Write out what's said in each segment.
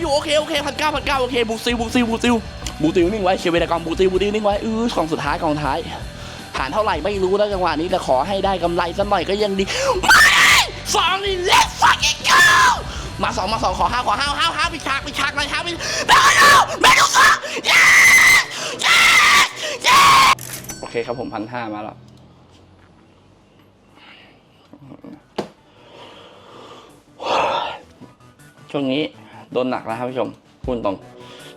อยู่โอเคโอเคพันเก้าพันเก้าโอเคบูซิลบูซิลบูซิลบูซิลนิ่งไว้เชเวดากองบูซิลบูซิลนิ่งไว้เออกองสุดท้ายกองท้ายผ่านเท่าไหร่ไม่รู้แล้วจังหวะนี้แต่ขอให้ได้กำไรสักหน่อยก็ยังดีมาสองนี่เล็กฟักอีกเก้ามาสองมาสองขอห้าขอห้าห้าห้าไปฉากไปฉากเลยห้าปิดแม่ดูแม่ดูสองเย้เย้เย้โอเคครับผมพันห้ามาแล้วช่วงนี้ โดนหนักแล้วครับผู้ชมพูดตรง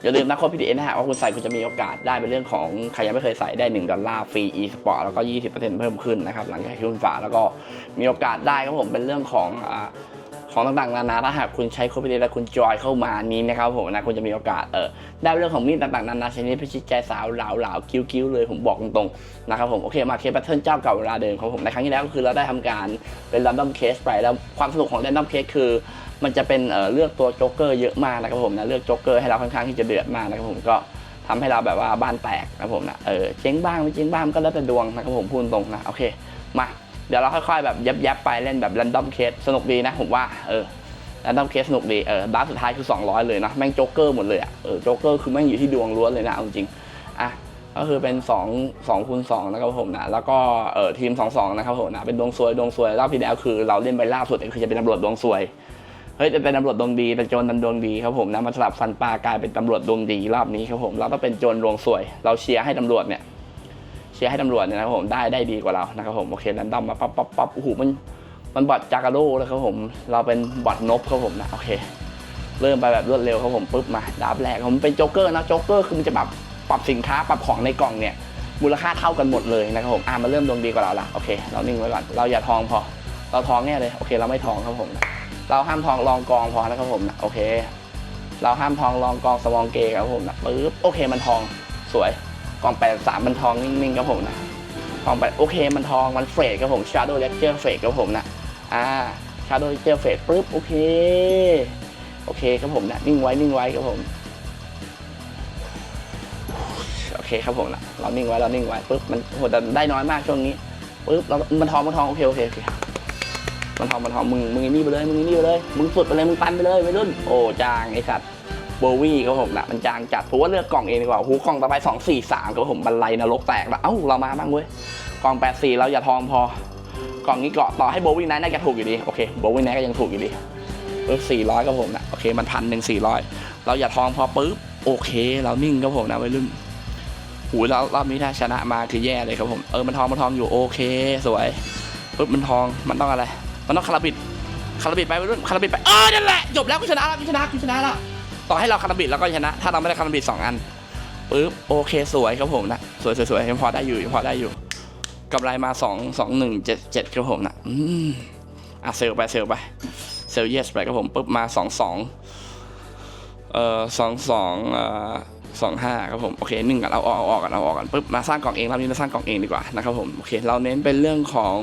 อย่าลืมนะโค้ดพีดีเอนะฮะว่าคุณใส่คุณจะมีโอกาสได้เป็นเรื่องของใครยังไม่เคยใส่ได้ 1 ดอลลาร์ฟรีอีสปอร์ตแล้วก็ 20%เพิ่มขึ้นนะครับ หลังจากที่คุณฝากแล้วก็มีโอกาสได้ครับผมเป็นเรื่องของอของต่างๆนานาถ้าหากคุณใช้โค้ดพีดีและคุณจอยเข้ามานี้นะครับผมนะคุณจะมีโอกาสเออได้เรื่องของมีดต่างๆนานาชนิดพิชิตใจสาวเหลาเหลากิ้วกิ้วๆเลยผมบอกตรงๆนะครับผมโอเคมาเคสแพทเทิร์นเจ้าเก่าเวลาเดิมครับผมในครั้งที่แล้วก็คือเราได้ทำการเป็น r ร n ดอมเคสไปแล้วความสนุกของ r ร n ดอมเคสคือ มันจะเป็นเเลือกตัวโจ๊กเกอร์เยอะมากนะครับผมนะเลือกโจ๊กเกอร์ให้เราค่อนข้างที่จะเดือดมากนะครับผมก็ทำให้เราแบบว่าบ้านแตกนะครับผมนะเออเจ๊งบ้างไม่เจ๊งบ้างก็แล้วแต่ดวงนะครับผมพูดตรงนะโอเคมาเดี๋ยวเราค่อยๆแบบยับๆไปเล่นแบบ r ร n ดอมเคสสนุกดีนะผมว่าเออ r ร n ดอมเคสสนุกดีเออบัฟสุดท้ายคือ 200 เลยนะแม่งโจ๊กเกอร์หมดเลยอะเออโจ๊กเกอร์คือแม่งอยู่ที่ดวงล้วนเลยนะเอาจริงอะก็คือเป็น2 2คูณ2นะครับผมนะแล้วก็เออทีม 2-2 นะครับผมนะเป็นดวงซวยดวงซวยรอบที่แล้วคือเราเล่นไปล่าสุดคือจะเป็นตำรวจดวงซวย เฮ้ยจะเป็นตำรวจดวงดีเป็นโจรดันดวงดีครับผมนะมาสลับฟันปลากลายเป็นตำรวจดวงดีรอบนี้ครับผมเราต้องเป็นโจรดวงสวย เราเชียร์ให้ตำรวจเนี่ยเชียร์ให้ตำรวจเนี่ยนะครับผมได้ได้ดีกว่าเรานะครับผมโอเคแรนดอมมาปั๊บปั๊บปั๊บโอ้โหมันมันบอทจากาโร่เลยครับผมเราเป็นบอทนบครับผมนะโอเค เริ่มไปแบบรวดเร็วครับผมปุ๊บมาดาบแรกผมเป็นโจ๊กเกอร์นะโจ๊กเกอร์คือมันจะแบบปรับสินค้าปรับของในกล่องเนี่ยมูลค่าเท่ากันหมดเลยนะครับผมอะมาเริ่มดวงดีกว่าเราละโอเค เรานิ่งไว้ก่อนเราอย่าทองพอ เราทองแน่เลยโอเค เราไม่ทองครับผมนะ เราห้ามทองรองกองพอนะครับผมนะโอเค เราห้ามทองรองกองสมองเกย์ครับผมนะปึ๊บโอเคมันทองสวยกองแปดสามมันทองนิ่งๆครับผมนะกองแปดโอเคมันทองมันเฟรดครับผม Shadow Ledger เฟรดครับผมนะอ่า Shadow Ledger เฟรดปึ๊บโอเคโอเคครับผมนะนิ่งไว้นิ่งไว้ครับผมโอเคครับผมนะเรานิ่งไว้เรานิ่งไว้ปึ๊บมันโหแต่ได้น้อยมากช่วงนี้ปึ๊บเรามันทองมันทองโอเคโอเคโอเค มันทองมันทองมึงมึงไอ้นี่ไปเลยมึงไอ้นี่ไปเลยมึงสุดไปเลยมึงปันไปเลยวัยรุ่นโอ้จางไอ้สัตว์โบวี่ครับผมนะมันจางจัดผมว่าเลือกกล่องเองดีกว่าหูกล่องต่อไปสองสี่สามครับผมบันไลนรกแตกแล้วเอ้าเรามาบ้างเว้ยกล่องแปดสี่เราอย่าทองพอกล่องนี้เกาะต่อให้โบวี่นั้นน่าจะถูกอยู่ดีโอเคโบวี่นั้นก็ยังถูกอยู่ดีปึ๊บสี่ร้อยครับผมนะโอเคมันพันหนึ่งสี่ร้อยเราอย่าทองพอปึ๊บโอเค เรานิ่งครับผมนะวัยรุ่นหูเรารอบนี้ถ้าชนะมาคือแย่เลยครับผมเออมันทองมันทองอยู่โอเค สวยปึ๊บมันทองมันต้องอะไร มันต้องคาราบิดคาราบิดไปรุ่นคาราบิดไปเออนั่นแหละจบแล้วกูชนะแล้วกูชนะกูชนะแล้วต่อให้เราคาราบิดแล้วก็ชนะ ถ้าเราไม่ได้คาราบิดสองอันปึ๊บโอเคสวยครับผมนะสวยสวยสวยยังพอได้อยู่ยังพอได้อยู่กำไรมาสองสองหนึ่งเจ็ดเจ็ดครับผมนะอืมอะเซลลไปเซลลไปเซลลเยสไปครับผมปึ๊บมาสองสองเอ่อสองสองเอ่อสองห้าครับผมโอเคหนึ่งกันเอาออกอออกกันเอาออกกันปึ๊บมาสร้างกล่องเองรอบนี้เราสร้างกล่องเองดีกว่านะครับผมโอเคเราเน้นเป็นเรื่องของ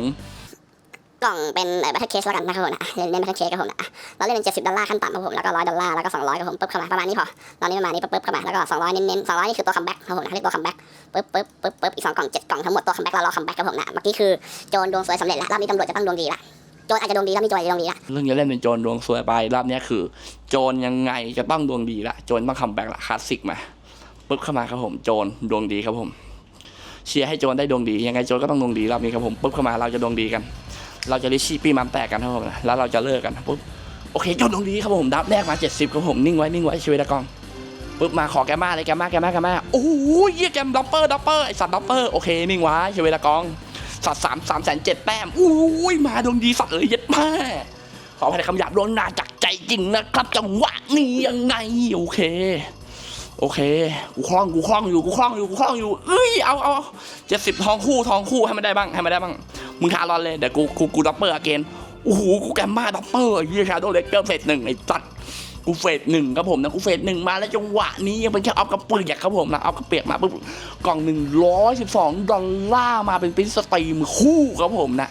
กล่องเป็นเอ่อบัตเทอร์เคสแล้วกันนะครับผมนะเล่นเล่นบัตเทอร์เคสครับผมนะเราเล่นเป็น70ดสิบดอลลาร์ขั้นต่ำครับผมแล้วก็100ดอลลาร์แล้วก็200ครับผมปึ๊บเข้ามาประมาณนี้พอตอนนี้ประมาณนี้ปึ๊บเข้ามาแล้วก็200เน้นๆ200นี่คือตัวคัมแบ็กครับผมนะเรียกตัวคัมแบ็กปึ๊บปึ๊บปึ๊บปึ๊บอีกสองกล่องเจ็ดกล่องทั้งหมดตัวคัมแบ็กเรารอคัมแบ็กครับผมนะเมื่อกี้คือโจรดวงสวยสำเร็จแล้วรอบนี้ตำรวจจะต้องดวงดีละโจรอาจจะดวงดีแล้วมีโจรอาจจะดวงดีละเรื่องจะเล่นเป็นโจรดวงสวยไปรอบนี้คือ โจรยังไงจะต้องดวงดีละโจรต้องคัมแบ็กละคลาสสิกมาปุ๊บเข้ามาครับผมโจรดวงดีครับผมเชียร์ให้โจรได้ดวงดียังไงโจรก็ต้องดวงดีรอบนี้ครับผมปุ๊บเข้ามาเราจะดวงดีกัน เราจะริชี่ปีมัมแตกกันครับผมแล้วเราจะเลิกกันปุ๊บโอเคโจรดวงดีครับผมดับแรกมา 70ครับผมนิ่งไว้นิ่งไว้ชีวิตตะกองปุ๊บมาขอแกมมาเลยแกมมาแกมมาแกมมาโอ้ยเยี่ยแกมดับเปอร์ดับเปอร์ไอสัตว์ดับเปอร์โอเคนิ่งไว้ชีวิตตะกองสัตว์สามสามแสนเจ็ดแต้มอุ้ยมาดวงดีสัตว์เอ้ยเย็ดแม่ขอให้คำหยาบล้นนาจากใจจริงนะครับจังหวะนี้ยังไงโอเค โอเค กูคล่อง กูคล่องอยู่ กูคล่องอยู่ กูคล่องอยู่ เอ้ย เอาเอาเจ็ดสิบทองคู่ ทองคู่ให้มันได้บ้าง ให้มันได้บ้าง มึงคารอนเลย เดี๋ยวกู กู กูดับเบิลอเกนโอ้โห กูแกมมาดับเบิลไอ้เหี้ยชาโดว์เลกเกอร์เฟสหนึ่งไอ้สัตว์กูเฟสหนึ่งครับผมนะ กูเฟสหนึ่งมาแล้วจังหวะนี้ยังเป็นแค่เอากระเปียกครับผมนะ เอากระเปียกมาปุ๊บกล่องหนึ่งร้อยสิบสองดอลลาร์มาเป็นปรินสตรีมคู่ครับผมนะ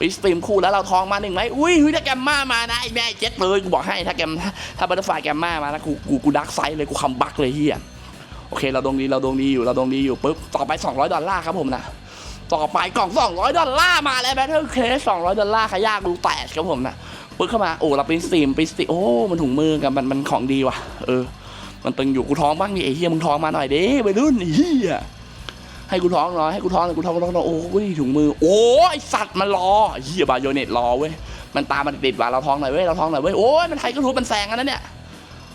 ปสตรีมคู่แล้วเราทองมาหนึ่งไหมอุ้ยเฮ้ยถ้าแกมมามานะไอ้แม่เจ็ดเลยกูบอกให้ถ้าแกมถ้าบัตเตอร์ไฟแกมมามานะกูกูกูดักไซด์เลยกูคัมบักเลยเฮียโอเคเราดวงดีเราดวงดีอยู่เราดวงดีอยู่ปุ๊บต่อไป 200 ดอลลาร์ครับผมนะต่อไปกล่อง 200 ดอลลาร์มาแล้วแบทเทิลเคส200 ดอลลาร์ขยากรูแตกครับผมนะปึ๊กเข้ามาโอ้เราเป็นสตรีมเป็นสตรีมโอ้มันถุงมือกับมันมันของดีว่ะเออมันตึงอยู่กูท้องบ้างดิไอ้เฮียมึงท้องมาหน่อยเด้ไปรุ่นไอ้เฮีย ให้กูท้องหน่อยให้กูท้องหน่อยกูท้องกูท้องหน่อยโอ้กูดีถุงมือ โอ้ไอสัตว์มันรอเฮียบาโยเนตรอเว้ยมันตามมันติดว่าเราท้องหน่อยเว้ยเราท้องหน่อยเว้ยโอ้ยมันไทยก็รู้มันแซงกันนะเนี่ย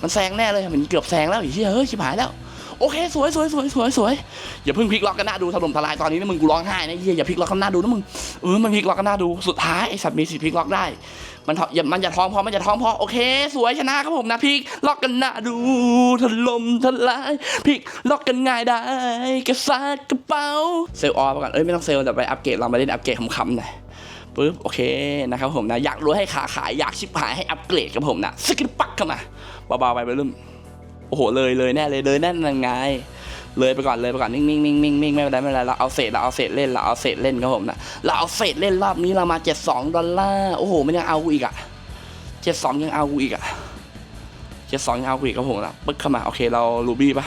มันแซงแน่เลยมันเกือบแซงแล้วไอ้เฮียเฮ้ยชิบหายแล้วโอเคสวยสวยสวยสวยสวยอย่าเพิ่งพลิกล็อกกันหน้าดูถล่มทลายตอนนี้นะมึงกูร้องไห้นะเฮียอย่าพลิกล็อกกันหน้าดูนะมึงเออมันพลิกล็อกกันหน้าดูสุดท้ายไอสัตว์มีสิทธิ์พลิกล็อกได้ มันอย่ามันจะท้องพอมันจะท้องพอโอเค สวยชนะครับผมนะพลิกล็อกกันหน้าดูถล่มทลายพลิกล็อกกันง่ายได้กระซาดกระเป๋าเซลล์ออฟก่อนเอ้ยไม่ต้องเซลล์แต่ไปอัปเกรดเรามาเล่นอัปเกรดคำๆหน่อยปึ๊บโอเคนะครับผมนะอยากรู้ให้ขาขายอยากชิบหายให้อัปเกรดกับผมนะสกิลปักเข้ามาเบาๆไปไปเริ่มโอ้โหเลยเลยแน่เลยเลยแน่นยังไง เลยไปก่อนเลยไปก่อนนิ่งนิ่งนิ่งนิ่งนิ่งไม่เป็นไรไม่เป็นไรเราเอาเศษเราเอาเศษเล่นเราเอาเศษเล่นครับผมนะเราเอาเศษเล่นรอบนี้เรามาเจ็ดสองดอลลาร์โอ้โหมันยังเอากูอีกอะเจ็ดสองยังเอากูอีกอะเจ็ดสองยังเอากูอีกครับผมนะปึ๊กเข้ามาโอเคเราลูบี้ปะ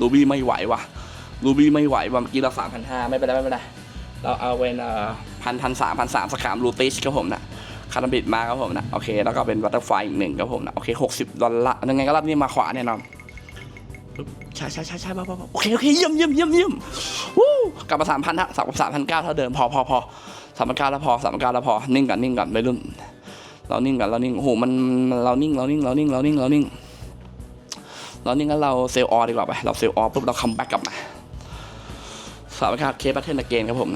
ลูบี้ไม่ไหวว่ะลูบี้ไม่ไหวว่ะเมื่อกี้เราสามพันห้าไม่เป็นไรไม่เป็นไรเราเอาเป็นเอ่อพันพันสามพันสามสกามลูติชครับผมนะคาร์บิดมาครับผมนะโอเคแล้วก็เป็นบัตเตอร์ไฟอีกหนึ่งครับผมนะโอเคหกสิบดอลลาร์ยังไงก็รอบนี้มาขวาแน่นอน ช่ใช่ใช่ใช่บ้าบ้าโอเคโอเคเยี่ยมเยี่ยมเยี่ยมเยี่ยมวู้กลับมาสามพันฮะสามสามพันเก้าเท่าเดิมพอพอพอสามพันเก้าแล้วพอสามพันเก้าแล้วพอนิ่งก่อนนิ่งก่อนไปรุ่นเรานิ่งก่อนเรานิ่งโอ้โหมันเรานิ่งเรานิ่งเรานิ่งเรานิ่งเรานิ่งเรานิ่งแล้วเราเซลล์ออดีกว่าไปเราเซลล์ออปุ๊บเราคัมแบ็กกลับมาสามพันเก้าเคสแบทเทิลเกนครับผม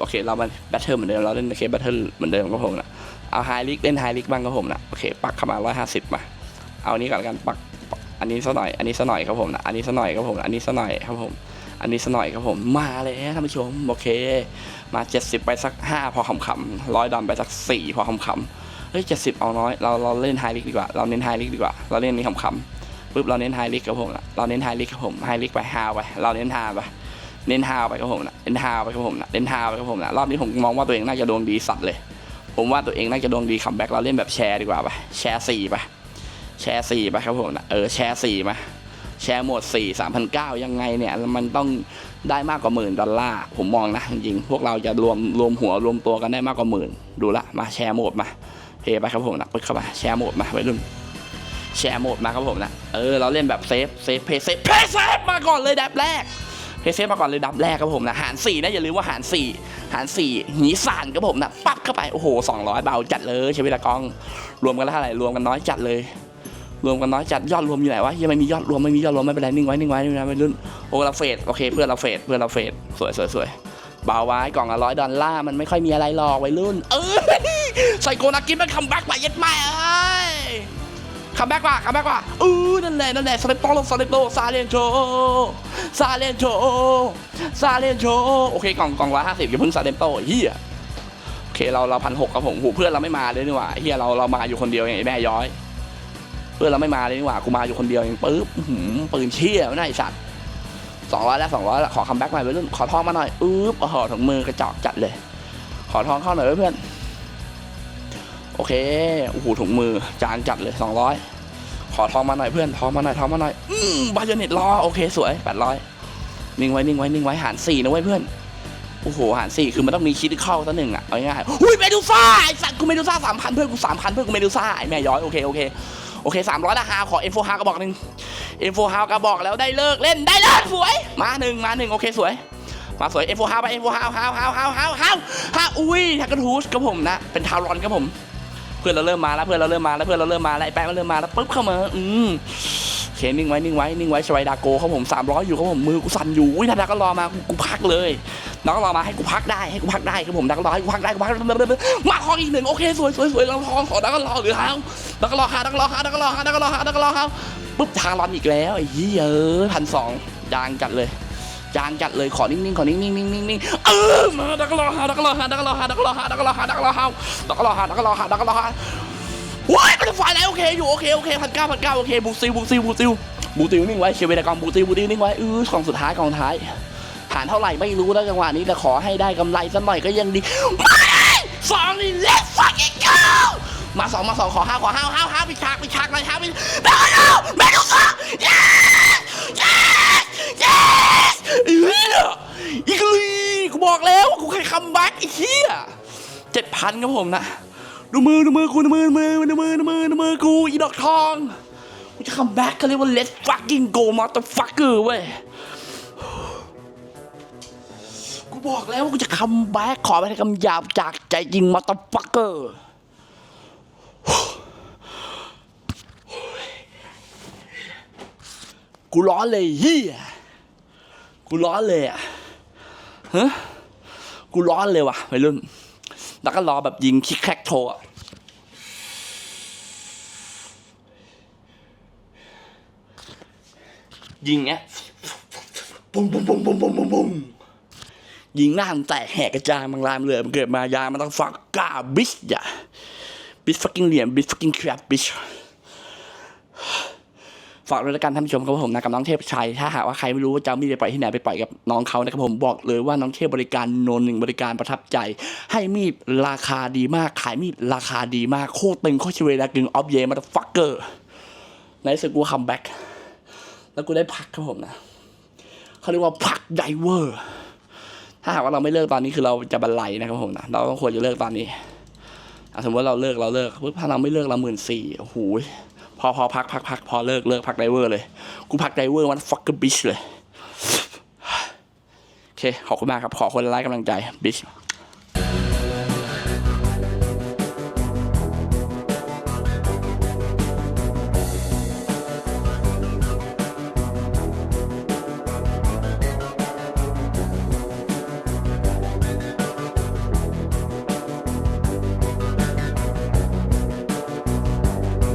โอเคเรามาแบทเทิลเหมือนเดิมเราเล่นเคสแบทเทิลเหมือนเดิมครับผมนะเอาไฮลิกเล่นไฮลิกบ้างครับผมนะโอเคปักเข้ามาร้อยห้าสิบมาเอานี้ก่อนกันปัก อันนี้สักหน่อย อันนี้สักหน่อยครับผมนะ อันนี้สักหน่อยครับผม อันนี้สักหน่อยครับผม อันนี้สักหน่อยครับผม มาเลยท่านผู้ชม โอเค มา 70 ไปสัก 5 พอขำๆร้อยดอลไปสัก 4 พอขำๆเฮ้ย70เอาน้อย เราเราเล่นไฮลิกดีกว่า เราเน้นไฮลิกดีกว่า เราเล่นนี้ขำๆปุ๊บเราเน้นไฮลิกครับผมนะเราเน้นไฮลิกครับผม ไฮลิกไปฮาวไป เราเน้นฮาวไป เน้นฮาวไปครับผมนะเน้นฮาวไปครับผมนะเน้นฮาวไปครับผมนะรอบนี้ผมมองว่าตัวเองน่าจะดวงดีสัตว์เลย ผมว่าตัวเองน่าจะดวงดีคัมแบ็กเราเล่นแบบแชร์ดีกว่าไป แชร์สี่ไป แชร์สี่ไปครับผมนะเออแชร์สี่มาแชร์หมดสี่สามพันเก้ายังไงเนี่ย มันต้องได้มากกว่าหมื่นดอลลาร์ผมมองนะจริงพวกเราจะรวมรวมหัวรวมตัวกันได้มากกว่าหมื่นดูละมาแชร์โหมดมาเพย์ไปครับผมนะไปเข้ามาแชร์โหมดมาไปรุ่นแชร์โหมดมาครับผมนะเออเราเล่นแบบเซฟเซฟเพย์เซฟเพย์เซฟมาก่อนเลยดับแรกเพย์เซฟมาก่อนเลยดับแรกครับผมนะหารสี่นะอย่าลืมว่าหารสี่หารสี่หนีสานครับผมนะปั๊บเข้าไปโอ้โหสองร้อยเบาจัดเลยใช้เวลากอง รวมกันแล้วเท่าไหร่รวมกันน้อยจัดเลย รวมกันน้อยจัดยอดรวมอยู่ไหนวะยังไม่มียอดรวมไม่มียอดรวมไม่เป็นไรนิ่งไว้นิ่งไว้นิ่งไว้ไม่รุ่นโอ้เราเฟดโอเคเพื่อนเราเฟดเพื่อนเราเฟดสวยสวยสวยเบาไว้กล่องละร้อยดอลลาร์มันไม่ค่อยมีอะไรหรอกวัยรุ่น เออไซโกนากิมันคัมแบ็กไปยัดแม่เอ้ยคัมแบ็กว่ะคัมแบ็กว่ะเออนั่นแหละนั่นแหละสเลปโตสเลปโตซาเลนโชซาเลนโชซาเลนโชโอเคกล่องกล่องละห้าสิบอย่าเพิ่งซาเลนโตเฮียโอเคเราเราพันหกครับผมหูเพื่อนเราไม่มาเลยนี่หว่าเฮียเราเรามาอยู่คนเดียวเองไอ้แม่ย้อย เพื่อนเราไม่มาเลยนี่หว่ากูมาอยู่คนเดียวเองปึ๊บปืนเชี่ยไม่ได้ไอ้สัตว์สองร้อยแล้วสองร้อยขอคัมแบ็กหน่อยไปรุ่นขอทองมาหน่อยอึ๊บโอ้โหถุงมือกระจอกจัดเลย ขอทองเข้าหน่อยเพื่อนโอเคโอ้โหถุงมือจางจัดเลยสองร้อยขอทองมาหน่อยเพื่อนทองมาหน่อยทองมาหน่อยอืมบาเยเน็ตรอโอเคสวยแปดร้อยนิ่งไว้นิ่งไว้นิ่งไว้หารสี่นะเว้ยเพื่อนโอ้โหหารสี่คือมันต้องมีคิดเข้าสักหนึ่งอะเอาง่ายๆอุ้ยเมดูซ่าไอ้สัตว์กูเมดูซ่าสามพันเพื่อนกูสามพันเพื่อนกูเมดูซ่าไอ้แม่ย้อยโอเคโอเค โอเคสามร้อยละฮาขอเอ็มโฟฮากระบอกหนึ่งเอ็มโฟฮากระบอกแล้วได้เลิกเล่นได้เลิกสวย มาหนึ่งมาหนึ่งโอเคสวย มาสวยเอ็มโฟฮาไปเอ็มโฟฮาฮาฮาฮาฮาฮาฮาอุ้ยท็กกอร์ทูสครับผมนะ เป็นทาวรอนครับผม เพื่อนเราเริ่มมาแล้วเพื่อนเราเริ่มมาแล้วเพื่อนเราเริ่มมาแล้วไอ้แป๊ะมันเริ่มมาแล้วปุ๊บเข้ามาอืมเคนิ่งไว้นิ่งไว้นิ่งไว้ชวายดาโกครับผม300อยู่ครับผมมือกูสั่นอยู่อุ้ยนาดาก็รอมากูพักเลย น้องก็รอมาให้กูพักได้ให้กูพักได้ครับผมดักก็รอให้กูพักได้กูพักมาทองอีกหนึ่งโอเคสวยสวยสวยเราทองขอดักก็รอหรือเฮาดักก็รอหาดักก็รอหาดักก็รอหาดักก็รอหาดักก็รอหาปุ๊บทางรอนอีกแล้วไอ้เหี้ยเอ้ยพันสองยางจัดเลยจางจัดเลยขอนิ่งๆขอนิ่งๆนิ่งๆนิ่งๆเออมาดักก็รอหาดักก็รอหาดักก็รอหาดักก็รอหาดักก็รอหาดักก็รอหาดักก็รอหาดักก็รอหาดักก็รอหาว้ายมันไฟแล้วโอเคอยู่โอเคโอเคพันเก้าพันเก้าโอเคบูซิลบูซิลบูซิลบูซิลนิ่งไว้เชียร์เวดากองบูซิลบูซิลนิ่งไว้เออกองสุดท้ายกองท้ายานเท่าไหร่ไม่รู้แล้วจังหวะนี้แต่ขอให้ได้กำไรสักหน่อยก็ยังดีมาเลยสองนี่เล็กฟังอีกเก้ามาสองมาสองขอห้าขอห้าห้าห้าปิดฉากปิดฉากเลยห้าปิดได้แล้วแม่ดูซะ yes yes yes เฮียอีกลีกูบอกแล้วว่ากูเคยคัมแบ็กไอ้เฮียเจ็ดพันครับผมนะดูมือดูมือกูดูมือดูมือดูมือดูมือดูมือกูอีดอกทองกูจะคัมแบ็กเขาเรียกว่า let's fucking go motherfucker เว้ย กูบอกแล้วว่ากูจะคัมแบ็กขอไปคำหยาบจากใจจริง motherfucker กูร้อนเลยเฮียกูร้อนเลยอะฮะกูร้อนเลยว่ะวัยรุ่น แล้วก็รอแบบยิงคิกแคกโทอะยิงเงี้ยปุ้งปุ้งปุ้งปุ้งปุ้งปุ้งปุ้ง ยิงหน้ามันแตกแหกกระจายมังลายมันเลยมันเกิดมายามันต้องฟักกาบิชอย่าบิชฟักกิ้งเหลี่ยมบิชฟักกิ้งแครบบิชฝากด้วยละกันท่านผู้ชมครับผมนะกับน้องเทพชัยถ้าหากว่าใครไม่รู้ว่าจะเอามีดไปปล่อยที่ไหนไปปล่อยกับน้องเขานะครับผมบอกเลยว่าน้องเทพบริการโนนหนึ่งบริการประทับใจ ให้มีดราคาดีมากขายมีดราคาดีมากโคตรตึงโคตรชเวลากึ่งออฟเยมาฟักเกอร์ในสุดกูคัมแบ็กแล้วกูได้พักครับผมนะเขาเรียกว่าพักไดเวอร์ ถ้าหากว่าเราไม่เลิกตอนนี้คือเราจะบันไลนะครับผมนะเราต้องควรจะเลิกตอนนี้สมมติว่าเราเลิกเราเลิกปุ๊บถ้าเราไม่เลิกเราหมื่นสี่โอ้โหพอพอพักพักพักพอเลิกเลิกพักไดเวอร์เลย กูพักไดเวอร์มันฟักกับบิชเลย โอเค ขอบคุณมากครับ ขอคนไลค์กำลังใจบิช